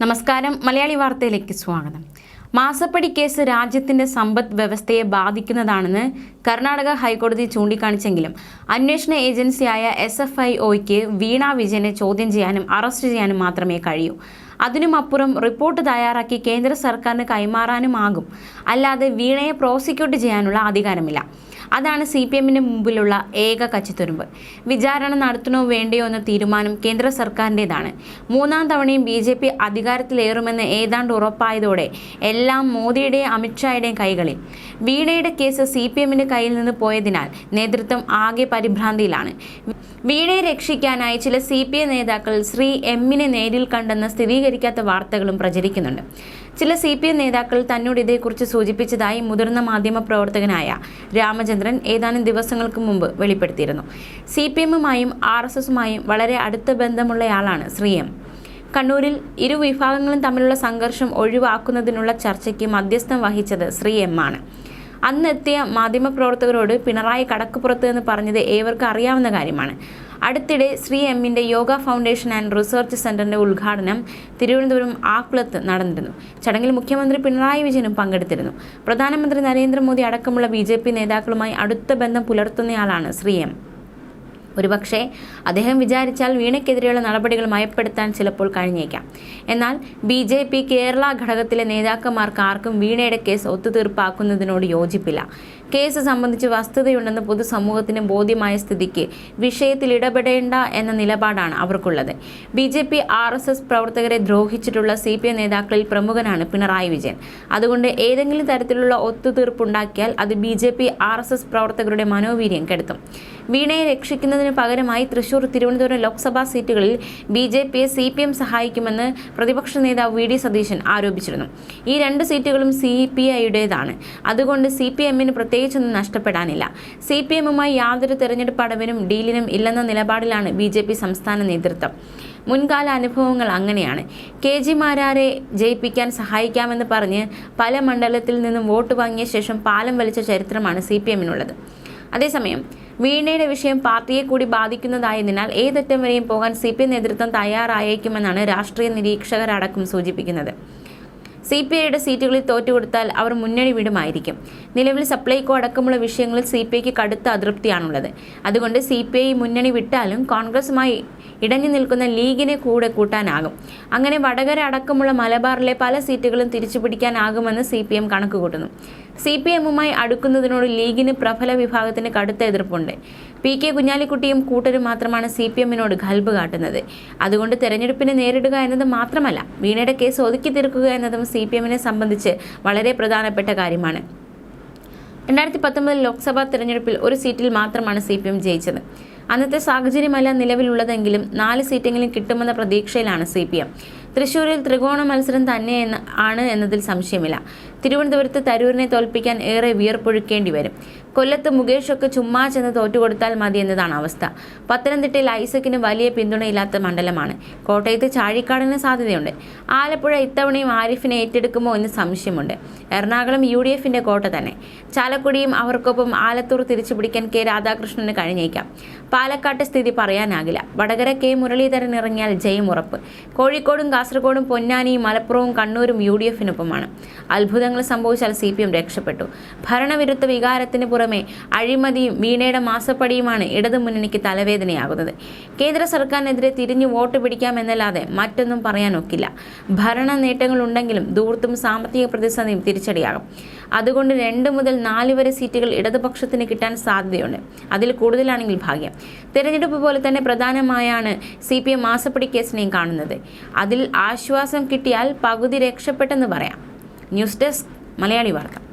നമസ്കാരം. മലയാളി വാർത്തയിലേക്ക് സ്വാഗതം. മാസപ്പടി കേസ് രാജ്യത്തിന്റെ സമ്പദ് വ്യവസ്ഥയെ ബാധിക്കുന്നതാണെന്ന് കർണാടക ഹൈക്കോടതി ചൂണ്ടിക്കാണിച്ചെങ്കിലും അന്വേഷണ ഏജൻസിയായ എസ് എഫ് ഐ ഒയ്ക്ക് വീണ വിജയനെ ചോദ്യം ചെയ്യാനും അറസ്റ്റ് ചെയ്യാനും മാത്രമേ കഴിയൂ. അതിനുമപ്പുറം റിപ്പോർട്ട് തയ്യാറാക്കി കേന്ദ്ര സർക്കാരിന് കൈമാറാനുമാകും. അല്ലാതെ വീണയെ പ്രോസിക്യൂട്ട് ചെയ്യാനുള്ള അധികാരമില്ല. അതാണ് സി പി എമ്മിന് മുമ്പിലുള്ള ഏക കച്ചിത്തുരുമ്പ്. വിചാരണ നടത്തണോ വേണ്ടയോ എന്ന തീരുമാനം കേന്ദ്ര സർക്കാരിന്റെതാണ് മൂന്നാം തവണയും ബി ജെ പി അധികാരത്തിലേറുമെന്ന് ഏതാണ്ട് ഉറപ്പായതോടെ എല്ലാം മോദിയുടെയും അമിത്ഷായുടെയും കൈകളിൽ. വീണയുടെ കേസ് സി പി എമ്മിന്റെ കയ്യിൽ നിന്ന് പോയതിനാൽ നേതൃത്വം ആകെ പരിഭ്രാന്തിയിലാണ്. വീണയെ രക്ഷിക്കാനായി ചില സി പി എം നേതാക്കൾ ശ്രീ എമ്മിനെ നേരിൽ കണ്ടെന്ന് സ്ഥിരീകരിക്കാത്ത വാർത്തകളും പ്രചരിക്കുന്നുണ്ട്. ചില സി പി എം നേതാക്കൾ തന്നോട് ഇതേക്കുറിച്ച് സൂചിപ്പിച്ചതായി മുതിർന്ന മാധ്യമ പ്രവർത്തകനായ രാമചന്ദ്രൻ ഏതാനും ദിവസങ്ങൾക്ക് മുമ്പ് വെളിപ്പെടുത്തിയിരുന്നു. സി പി എമ്മുമായും ആർ എസ് എസുമായും വളരെ അടുത്ത ബന്ധമുള്ളയാളാണ് ശ്രീ എം. കണ്ണൂരിൽ ഇരു വിഭാഗങ്ങളും തമ്മിലുള്ള സംഘർഷം ഒഴിവാക്കുന്നതിനുള്ള ചർച്ചയ്ക്ക് മധ്യസ്ഥം വഹിച്ചത് ശ്രീ എം ആണ്. അന്നെത്തിയ മാധ്യമപ്രവർത്തകരോട് പിണറായി കടക്കുപുറത്ത് എന്ന് പറഞ്ഞത് ഏവർക്കും അറിയാവുന്ന കാര്യമാണ്. അടുത്തിടെ ശ്രീ എമ്മിന്റെ യോഗ ഫൗണ്ടേഷൻ ആൻഡ് റിസർച്ച് സെന്ററിന്റെ ഉദ്ഘാടനം തിരുവനന്തപുരം ആക്കുളത്ത് നടന്നിരുന്നു. ചടങ്ങിൽ മുഖ്യമന്ത്രി പിണറായി വിജയനും പങ്കെടുത്തിരുന്നു. പ്രധാനമന്ത്രി നരേന്ദ്രമോദി അടക്കമുള്ള ബി നേതാക്കളുമായി അടുത്ത ബന്ധം പുലർത്തുന്നയാളാണ് ശ്രീ എം. ഒരുപക്ഷെ അദ്ദേഹം വിചാരിച്ചാൽ വീണയ്ക്കെതിരെയുള്ള നടപടികൾ മയപ്പെടുത്താൻ ചിലപ്പോൾ കഴിഞ്ഞേക്കാം. എന്നാൽ ബി ജെ പി കേരള ഘടകത്തിലെ നേതാക്കന്മാർക്ക് ആർക്കും വീണയുടെ കേസ് ഒത്തുതീർപ്പാക്കുന്നതിനോട് യോജിപ്പില്ല. കേസ് സംബന്ധിച്ച് വസ്തുതയുണ്ടെന്ന് പൊതുസമൂഹത്തിന് ബോധ്യമായ സ്ഥിതിക്ക് വിഷയത്തിൽ ഇടപെടേണ്ട എന്ന നിലപാടാണ് അവർക്കുള്ളത്. B J P R S S പ്രവർത്തകരെ ദ്രോഹിച്ചിട്ടുള്ള സി പി എം നേതാക്കളിൽ പ്രമുഖനാണ് പിണറായി വിജയൻ. അതുകൊണ്ട് ഏതെങ്കിലും തരത്തിലുള്ള ഒത്തുതീർപ്പുണ്ടാക്കിയാൽ അത് B J P R S S പ്രവർത്തകരുടെ മനോവീര്യം കെടുത്തും. വീണയെ രക്ഷിക്കുന്നതിന് പകരമായി തൃശൂർ തിരുവനന്തപുരം ലോക്സഭാ സീറ്റുകളിൽ ബി ജെ പിയെ സി പി എം സഹായിക്കുമെന്ന് പ്രതിപക്ഷ നേതാവ് വി ഡി സതീശൻ ആരോപിച്ചിരുന്നു. ഈ രണ്ട് സീറ്റുകളും സി പി ഐയുടേതാണ്. അതുകൊണ്ട് സി പി എമ്മിന് പ്രത്യേകിച്ചൊന്നും നഷ്ടപ്പെടാനില്ല. സി പി എമ്മുമായി യാതൊരു തെരഞ്ഞെടുപ്പ് അടവിനും ഡീലിനും ഇല്ലെന്ന നിലപാടിലാണ് ബി ജെ പി സംസ്ഥാന നേതൃത്വം. മുൻകാല അനുഭവങ്ങൾ അങ്ങനെയാണ്. കെ ജി മാരാരെ ജയിപ്പിക്കാൻ സഹായിക്കാമെന്ന് പറഞ്ഞ് പല മണ്ഡലത്തിൽ നിന്നും വോട്ട് വാങ്ങിയ ശേഷം പാലം വലിച്ച ചരിത്രമാണ് സി പി എമ്മിനുള്ളത്. അതേസമയം വീണയുടെ വിഷയം പാർട്ടിയെ കൂടി ബാധിക്കുന്നതായതിനാൽ ഏതറ്റം വരെയും പോകാൻ സി പി നേതൃത്വം തയ്യാറായേക്കുമെന്നാണ് രാഷ്ട്രീയ നിരീക്ഷകരടക്കം സൂചിപ്പിക്കുന്നത്. സി പി ഐയുടെ സീറ്റുകളിൽ തോറ്റുകൊടുത്താൽ അവർ മുന്നണി വിടുമായിരിക്കും. നിലവിൽ സപ്ലൈകോ അടക്കമുള്ള വിഷയങ്ങളിൽ സി പി ഐക്ക് കടുത്ത അതൃപ്തിയാണുള്ളത്. അതുകൊണ്ട് സി പി ഐ മുന്നണി വിട്ടാലും കോൺഗ്രസുമായി ഇടഞ്ഞു നിൽക്കുന്ന ലീഗിനെ കൂടെ കൂട്ടാനാകും. അങ്ങനെ വടകര അടക്കമുള്ള മലബാറിലെ പല സീറ്റുകളും തിരിച്ചുപിടിക്കാനാകുമെന്ന് സി പി എം കണക്കുകൂട്ടുന്നു. സി പി എമ്മുമായി അടുക്കുന്നതിനോട് ലീഗിന് പ്രബല വിഭാഗത്തിന് കടുത്ത എതിർപ്പുണ്ട്. പി കെ കുഞ്ഞാലിക്കുട്ടിയും കൂട്ടരും മാത്രമാണ് സി പി എമ്മിനോട് ഖൽബ് കാട്ടുന്നത്. അതുകൊണ്ട് തെരഞ്ഞെടുപ്പിനെ നേരിടുക എന്നത് മാത്രമല്ല വീണയുടെ കേസ് ഒതുക്കി തീർക്കുക എന്നതും സി പി എമ്മിനെ സംബന്ധിച്ച് വളരെ പ്രധാനപ്പെട്ട കാര്യമാണ്. രണ്ടായിരത്തി പത്തൊമ്പതിൽ ലോക്സഭാ തെരഞ്ഞെടുപ്പിൽ ഒരു സീറ്റിൽ മാത്രമാണ് സി പി എം ജയിച്ചത്. അന്നത്തെ സാഹചര്യമല്ല നിലവിലുള്ളതെങ്കിലും നാല് സീറ്റെങ്കിലും കിട്ടുമെന്ന പ്രതീക്ഷയിലാണ് സി പി എം. തൃശൂരിൽ ത്രികോണ മത്സരം തന്നെ ആണ് എന്നതിൽ സംശയമില്ല. തിരുവനന്തപുരത്ത് തരൂരിനെ തോൽപ്പിക്കാൻ ഏറെ വിയർപ്പൊഴുക്കേണ്ടി വരും. കൊല്ലത്ത് മുകേഷൊക്കെ ചുമ്മാ ചെന്ന് തോറ്റുകൊടുത്താൽ മതി എന്നതാണ് അവസ്ഥ. പത്തനംതിട്ടയിൽ ഐസക്കിന് വലിയ പിന്തുണയില്ലാത്ത മണ്ഡലമാണ്. കോട്ടയത്ത് ചാഴിക്കാടിന് സാധ്യതയുണ്ട്. ആലപ്പുഴ ഇത്തവണയും ആരിഫിനെ ഏറ്റെടുക്കുമോ എന്ന് സംശയമുണ്ട്. എറണാകുളം യു ഡി എഫിന്റെ കോട്ട തന്നെ. ചാലക്കുടിയും അവർക്കൊപ്പം ആലത്തൂർ തിരിച്ചുപിടിക്കാൻ കെ രാധാകൃഷ്ണന് കഴിഞ്ഞേക്കാം. പാലക്കാട്ട് സ്ഥിതി പറയാനാകില്ല. വടകര കെ മുരളീധരൻ ഇറങ്ങിയാൽ ജയം ഉറപ്പ്. കോഴിക്കോടും പൊന്നാനിയും മലപ്പുറവും കണ്ണൂരും യു ഡി എഫിനൊപ്പമാണ് അത്ഭുതങ്ങൾ സംഭവിച്ചാൽ സി പി എം രക്ഷപ്പെട്ടു. ഭരണവിരുദ്ധ വികാരത്തിന് പുറമെ അഴിമതിയും വീണയുടെ മാസപ്പടിയുമാണ് ഇടതുമുന്നണിക്ക് തലവേദനയാകുന്നത്. കേന്ദ്ര സർക്കാരിനെതിരെ തിരിഞ്ഞു വോട്ട് പിടിക്കാമെന്നല്ലാതെ മറ്റൊന്നും പറയാനൊക്കില്ല. ഭരണ നേട്ടങ്ങളുണ്ടെങ്കിലും ദൂർത്തും സാമ്പത്തിക പ്രതിസന്ധിയും തിരിച്ചടിയാകും. അതുകൊണ്ട് രണ്ട് മുതൽ നാല് വരെ സീറ്റുകൾ ഇടതുപക്ഷത്തിന് കിട്ടാൻ സാധ്യതയുണ്ട്. അതിൽ കൂടുതലാണെങ്കിൽ ഭാഗ്യം. തെരഞ്ഞെടുപ്പ് പോലെ തന്നെ പ്രധാനമായാണ് സി പി എം മാസപ്പടി കേസിനെയും കാണുന്നത്. അതിൽ ആശ്വാസം കിട്ടിയാൽ പകുതി രക്ഷപ്പെട്ടെന്ന് പറയാം. ന്യൂസ് ഡെസ്ക് മലയാളി വാർത്ത.